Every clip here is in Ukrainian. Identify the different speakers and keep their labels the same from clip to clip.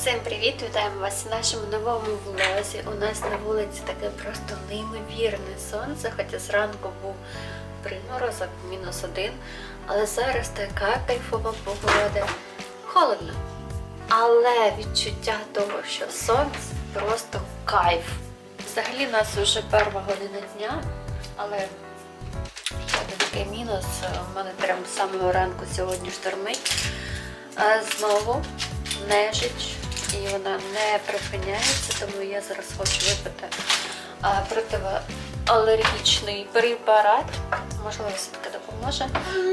Speaker 1: Всім привіт! Вітаємо вас в нашому новому влозі. У нас на вулиці таке просто неймовірне сонце, хоча зранку був приморозок, мінус один. Але зараз така кайфова погода. Холодно. Але відчуття того, що сонце просто кайф. Взагалі у нас вже перша година дня, але один такий мінус. У мене прямо з самого ранку сьогодні штормить. А знову нежить, і вона не припиняється, тому я зараз хочу випити а, протиалергічний препарат. Можливо, все-таки допоможе,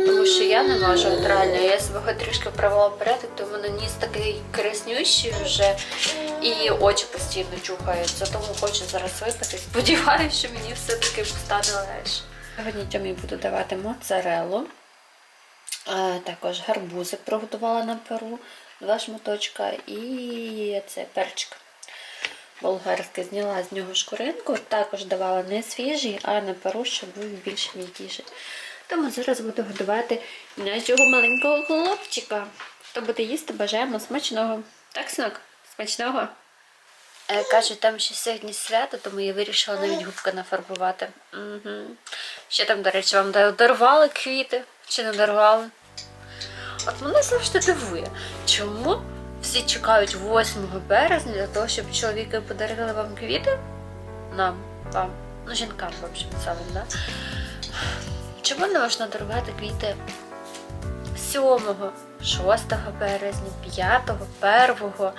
Speaker 1: тому що я не можу от реально. Я себе трішки привела в порядок, то в мене ніс такий краснющий вже, і очі постійно чухаються, тому хочу зараз випити. Сподіваюся, що мені все-таки стане легше. Сьогодні Тьомі буду давати моцарелу. Е, Також гарбузик приготувала на перу, два шматочка і це перчик болгарський. Зняла з нього шкуринку, також давала не свіжий, а на перу, щоб був більш м'якіший. Тому зараз буду годувати нашого маленького хлопчика. Хто буде їсти, бажаємо смачного. Так, синок? Смачного? Е, Кажуть, там ще сьогодні свято, тому я вирішила навіть губки нафарбувати. Угу. Ще там, до речі, вам дарували квіти чи не дарували? От мене завжди дивує, чому всі чекають 8 березня для того, щоб чоловіки подарили вам квіти? Нам, вам, ну жінкам, в общем, самим, да? Чому не можна дарувати квіти 7, 6 березня, 5, 1,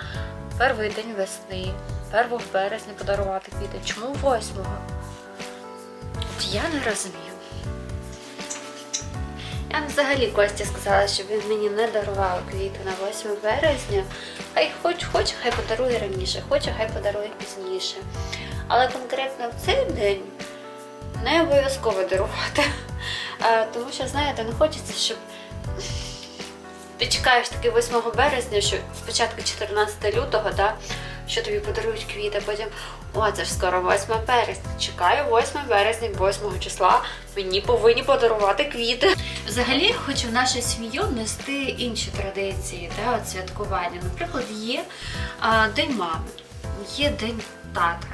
Speaker 1: перший день весни, 1 березня подарувати квіти? Чому 8? От я не розумію. Я взагалі Костя сказала, щоб він мені не дарував квіти на 8 березня. Хай хоч хоче, хай подарує раніше, хоче, хай подарує пізніше. Але конкретно в цей день не обов'язково дарувати. А, Тому що, знаєте, не хочеться, щоб ти чекаєш таки 8 березня, що спочатку 14 лютого, да, що тобі подарують квіти, потім о, це ж скоро 8 березня. Чекаю 8 березня, 8 числа. Мені повинні подарувати квіти. Взагалі, хочу в нашу сім'ю внести інші традиції да, от святкування. Наприклад, є а, День мами, є День тата.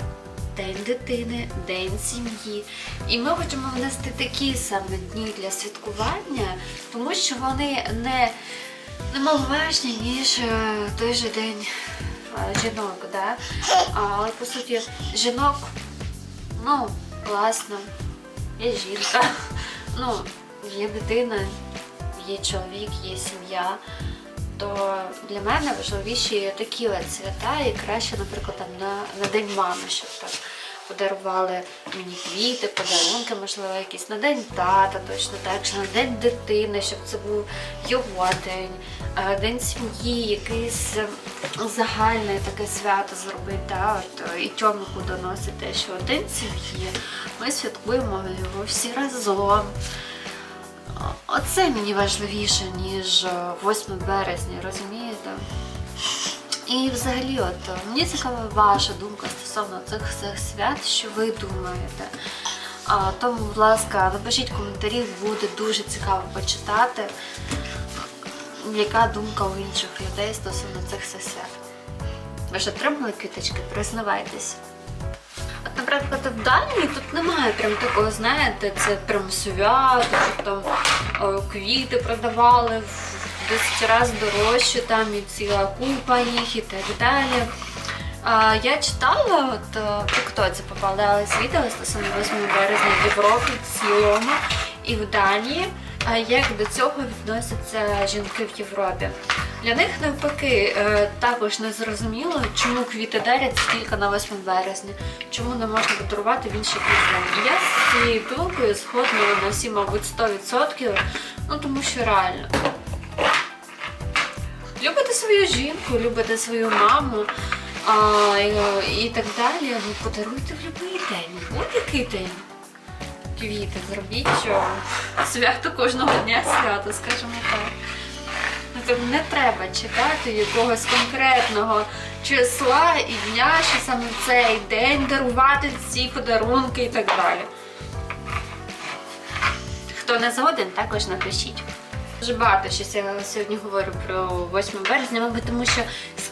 Speaker 1: День дитини, день сім'ї. І ми хочемо внести такі саме дні для святкування, тому що вони не, не маловажні, ніж е, той же день жінок. Да? Але по суті, жінок, ну, класно, є жінка, ну, є дитина, є чоловік, є сім'я. То для мене важливіші такі от свята, і краще, наприклад, там на, на День мами, щоб там подарували мені квіти, подарунки, можливо, якісь на день тата, точно так що на день дитини, щоб це був його день, е, день сім'ї, якийсь е, загальне таке свято зробити. Да? От, е, і тьомику доносити, що день сім'ї, ми святкуємо його всі разом. Оце мені важливіше, ніж 8 березня, розумієте? І взагалі, от мені цікава ваша думка стосовно цих всіх свят, що ви думаєте. Тому, будь ласка, напишіть коментарі, буде дуже цікаво почитати, яка думка у інших людей стосовно цих всіх свят. Ви ж отримали квіточки? Признавайтеся. От, наприклад, в Данії тут немає прям такого, знаєте, це прям свято, що там о, квіти продавали в 10 разів дорожче, там і ціла купа їх і так далі. А, я читала, от е, в TikTok попадались відео стосовно 8 березня в Європі в цілому і в Данії, а як до цього відносяться жінки в Європі. Для них навпаки е, також не зрозуміло, чому квіти дарять тільки на 8 березня, чому не можна подарувати в інші дні. Я з цією думкою згодна на всі, мабуть, 100%, ну тому що реально. Любите свою жінку, любите свою маму а, і, так далі. Ну, подаруйте в будь-який день, в будь-який день. Квіти зробіть, що свято кожного дня свято, скажімо так. Ну, тобто не треба чекати якогось конкретного числа і дня, що саме в цей день дарувати ці подарунки і так далі. Хто не згоден, також напишіть. Дуже багато щось я сьогодні говорю про 8 березня, мабуть, тому що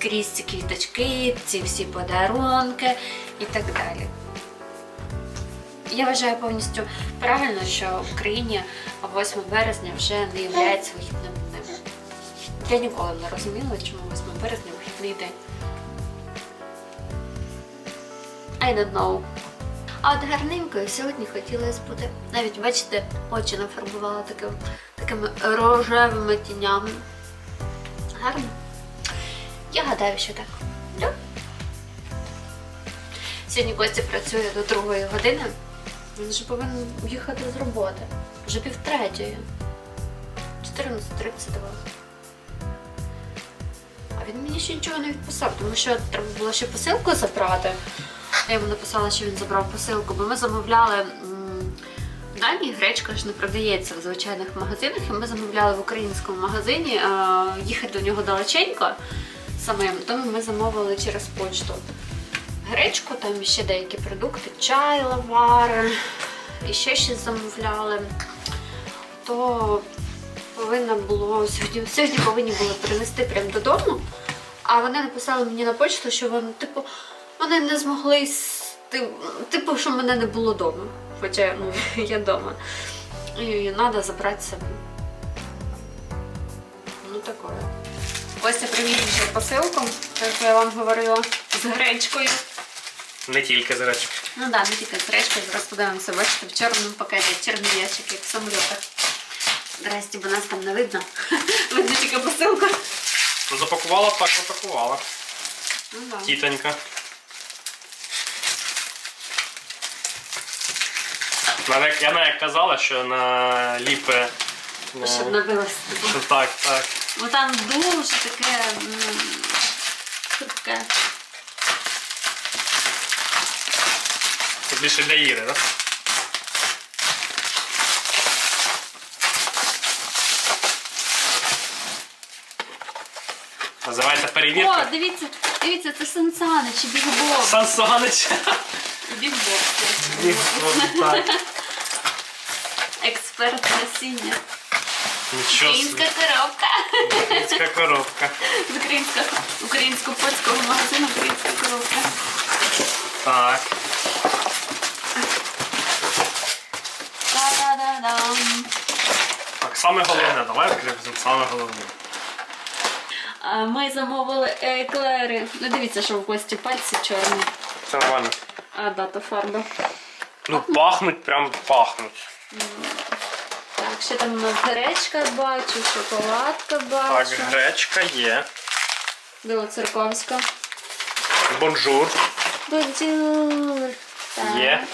Speaker 1: скрізь квіточки, ці всі подарунки і так далі. Я вважаю повністю правильно, що в Україні 8 березня вже не є вихідним днем. Я ніколи не розуміла, чому 8 березня вихідний день. I don't know. А от гарненькою сьогодні хотілося бути. Навіть, бачите, очі нафарбувала таким, такими рожевими тінями. Гарно? Я гадаю, що так. Да? Сьогодні Костя працює до другої години. Він вже повинен їхати з роботи. Вже півтретьої. 14.32. А він мені ще нічого не відписав, тому що треба було ще посилку забрати. Я йому написала, що він забрав посилку, бо ми замовляли. В Данії гречка ж не продається в звичайних магазинах, і ми замовляли в українському магазині. Їхати до нього далеченько самим, тому ми замовили через почту гречку, там ще деякі продукти, чай, лавари, і ще щось замовляли. То повинно було сьогодні, сьогодні повинні були принести прямо додому. А вони написали мені на почту, що вони, типу, вони не змогли типу, що мене не було вдома. Хоча ну, я вдома. І треба забрати себе. Ну такое. Костя привіз вже посилку, як я вам говорила, з гречкою.
Speaker 2: Не тільки з речі.
Speaker 1: Ну да, не тільки з гречкою, зараз подивимося, бачите, в чорному пакеті, чорний ящик, як в самолітах. Здрасте, бо нас там не видно. Видно тільки посилка.
Speaker 2: Ну, запакувала так, запакувала.
Speaker 1: Ну да.
Speaker 2: Тітонька. Як- Я навіть казала, що на ліпе. ну,
Speaker 1: Щоб набилось.
Speaker 2: що так, так.
Speaker 1: Бо там дуже таке хрупке.
Speaker 2: Це більше для Іри, так? Називається
Speaker 1: О,
Speaker 2: перевірка.
Speaker 1: дивіться, дивіться, це Сансанич і Бігбоб.
Speaker 2: Сан Саныч.
Speaker 1: І Бігбоб.
Speaker 2: Так.
Speaker 1: Експерт насіння.
Speaker 2: Нічого.
Speaker 1: Українська коробка.
Speaker 2: Українська коробка.
Speaker 1: З українського, українсько-польського магазину українська коробка.
Speaker 2: Так.
Speaker 1: Та-да-да-дам.
Speaker 2: Так, саме головне, давай відкриємо саме головне.
Speaker 1: А Ми замовили еклери. Ну дивіться, що в гості пальці чорні.
Speaker 2: Це нормально.
Speaker 1: А, да, то фарба.
Speaker 2: Ну, пахнуть, прям пахнуть.
Speaker 1: Так, ще там у нас гречка бачу, шоколадка бачу.
Speaker 2: Так, гречка є.
Speaker 1: Білоцерковська.
Speaker 2: Бонжур
Speaker 1: Бонжур. Так.
Speaker 2: є.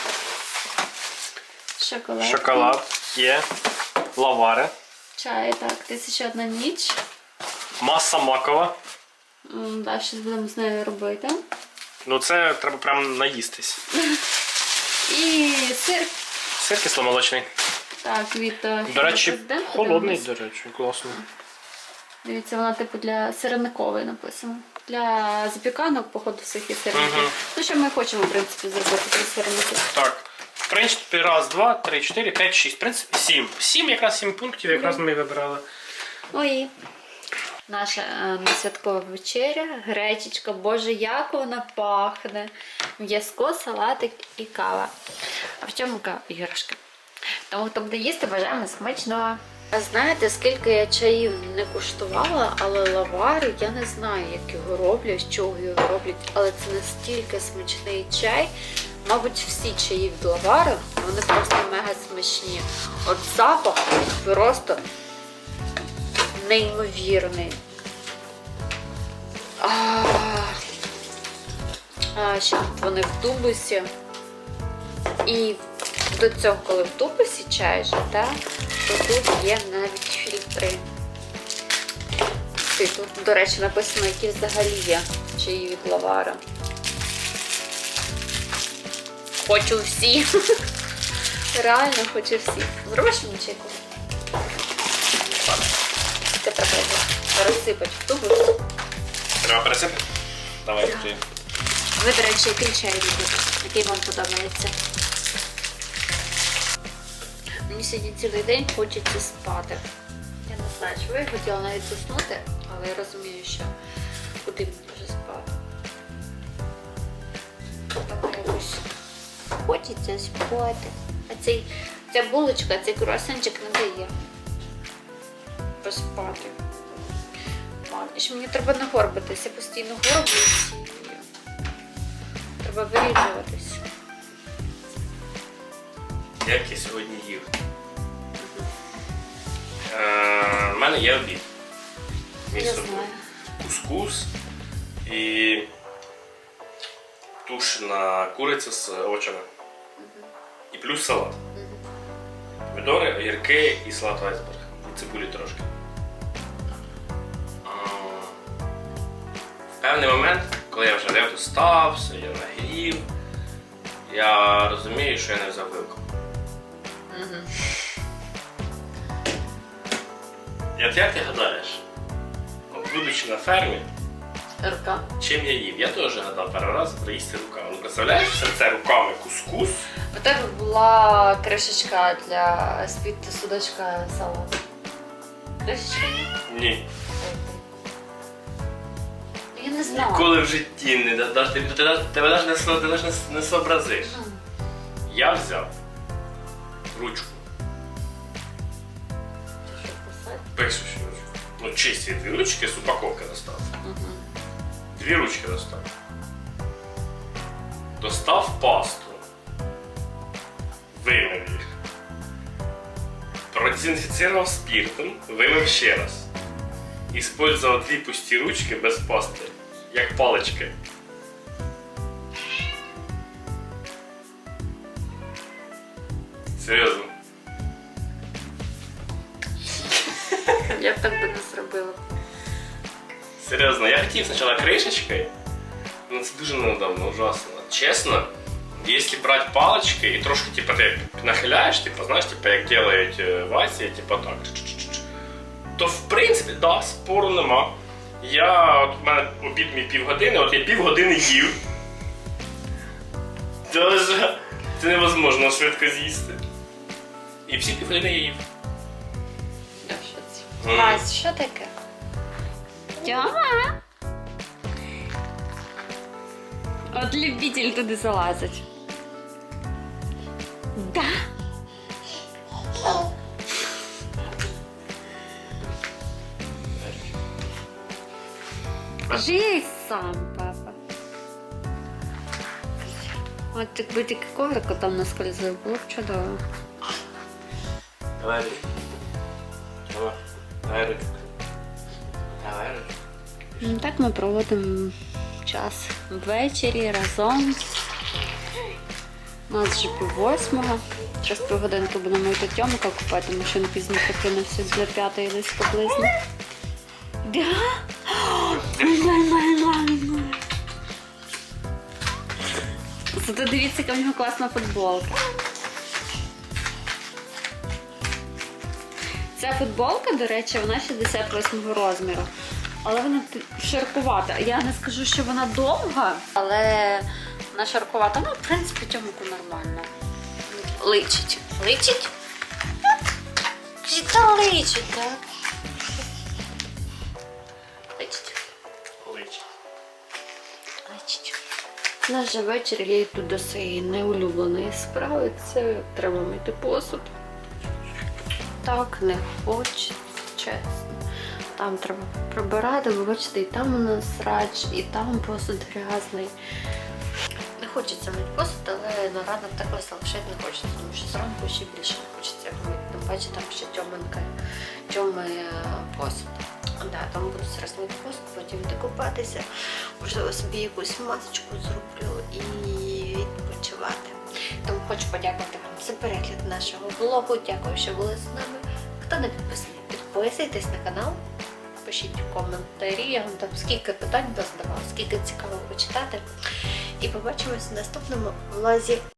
Speaker 1: Шоколад.
Speaker 2: Шоколад є. Лавари.
Speaker 1: Чай, так, тисяча одна ніч.
Speaker 2: Маса макова.
Speaker 1: М, Да, щось будемо з нею робити.
Speaker 2: Ну це треба прям наїстись.
Speaker 1: І сир.
Speaker 2: Сир кисломолочний.
Speaker 1: Так, від е,
Speaker 2: До речі,
Speaker 1: президента
Speaker 2: холодний, до речі, класно.
Speaker 1: Дивіться, вона типу для сирникової написано. Для запіканок, походу, всіх і сирників.
Speaker 2: Мгм.
Speaker 1: Ну, що ми хочемо, в принципі, зробити три сирники.
Speaker 2: Так. В принципі, раз, два, три, чотири, п'ять, шість. В принципі, сім. Сім, якраз сім пунктів, якраз ми вибирали.
Speaker 1: Ой. Наша е, несвяткова вечеря, гречечка, боже, як вона пахне. М'язко, салатик і кава. А в чому кава? Іграшки. Тому хто буде їсти, бажаємо смачного. А знаєте, скільки я чаїв не куштувала, але лавари я не знаю, як його роблять, з чого його роблять, але це настільки смачний чай. Мабуть, всі чаї від лавари, вони просто мега смачні. От запах просто неймовірний. А, а ще тут вони в тубусі. І до цього, коли в тубусі чай же, так, то тут є навіть фільтри. І тут, до речі, написано, які взагалі є чаї від лавара. Хочу всі. Реально хочу всі. Зробиш мені чайку? Це треба розсипати в тубус.
Speaker 2: Треба пересипати? Давай ти.
Speaker 1: Ви, до речі, який чай? Який вам подобається? Мені сидіть цілий день хочеться спати. Я не знаю, чого я хотіла навіть заснути, але я розумію, що куди мені вже спати. Так якось хочеться спати. А цей, ця булочка, цей круасанчик не дає поспати. І що мені треба нагорбитися, постійно горблюсь. Треба виріжуватись.
Speaker 2: Як я сьогодні їв? Е, У мене є обід. Мій Кускус і тушена куриця з овочами. І плюс салат. Помідори, огірки і салат айсберг. І цибулі трошки. В певний момент, коли я вже ледве стався, я нагрів, я розумію, що я не взяв вилку. І от як ти гадаєш, от будучи на фермі,
Speaker 1: Рука.
Speaker 2: чим я їв? Я теж гадав перший раз приїсти руками. Ну, представляєш, все це руками кускус.
Speaker 1: У тебе була кришечка для з-під судочка салату. Кришечка?
Speaker 2: Ні.
Speaker 1: Я не знаю.
Speaker 2: Ніколи в житті не даш, ти, ти, ти, со- ти навіть не, с- не сообразиш. Я взяв ручку,
Speaker 1: Що писати?
Speaker 2: пишучу ручку. Ну, чисті дві ручки з упаковки достав. Дві ручки достав. Достав пасту. Вимив їх. Продезінфіцірував спіртом, вимив ще раз. Іспользував дві пусті ручки без пасти, як палички. Серйозно.
Speaker 1: Я б так би не зробила.
Speaker 2: Серйозно, я хотів спочатку кришечкою, ну це дуже неудобно, ужасно. Чесно, якщо брати палички і трошки типа, ти нахиляєш, типа, знаєш, типа, як делають е, в Азії, типа так, то в принципі, да, спору нема. Я, от у мене обід мій півгодини, от я півгодини їв. Це невозможно швидко з'їсти. І всі півгодини їв.
Speaker 1: Я в шоці. Вась, що таке? Тьома! От любитель туди залазить. Да. Жий сам, папа. От якби тільки коврику там наскользив, було б чудово.
Speaker 2: Давай. Давай. Давай ручку. Давай.
Speaker 1: Ну, Так ми проводимо час ввечері разом. У нас вже пів восьмого. Через півгодинки будемо йти Тьомика купати, тому що він пізно прокинувся для п'ятої десь поблизно. Зато дивіться, яка в нього класна футболка. Ця футболка, до речі, вона 68 розміру. Але вона широкувата. Я не скажу, що вона довга, але вона широкувата. Ну, в принципі, тьомику нормально. Личить. Личить? Та личить, так? Личить.
Speaker 2: Лич.
Speaker 1: Личить. У нас же вечір я йду до своєї неулюбленої справи. Це треба мити посуд. Так не хочеться, чесно. Там треба прибирати, ви бачите, і там у нас срач, і там посуд грязний. Не хочеться мити посуд, але на ранок так залишити не хочеться, тому що зранку ще більше не хочеться мити. Тим паче там ще тьоменька, тьомий посуд. Да, там буду зараз мити посуд, потім йти купатися, можливо собі якусь масочку зроблю і відпочивати. Тому хочу подякувати вам за перегляд нашого влогу. Дякую, що були з нами. Не підписаний, підписуйтесь на канал, пишіть коментарі, я вам там скільки питань дозадавала, скільки цікаво почитати. І побачимось в наступному влозі.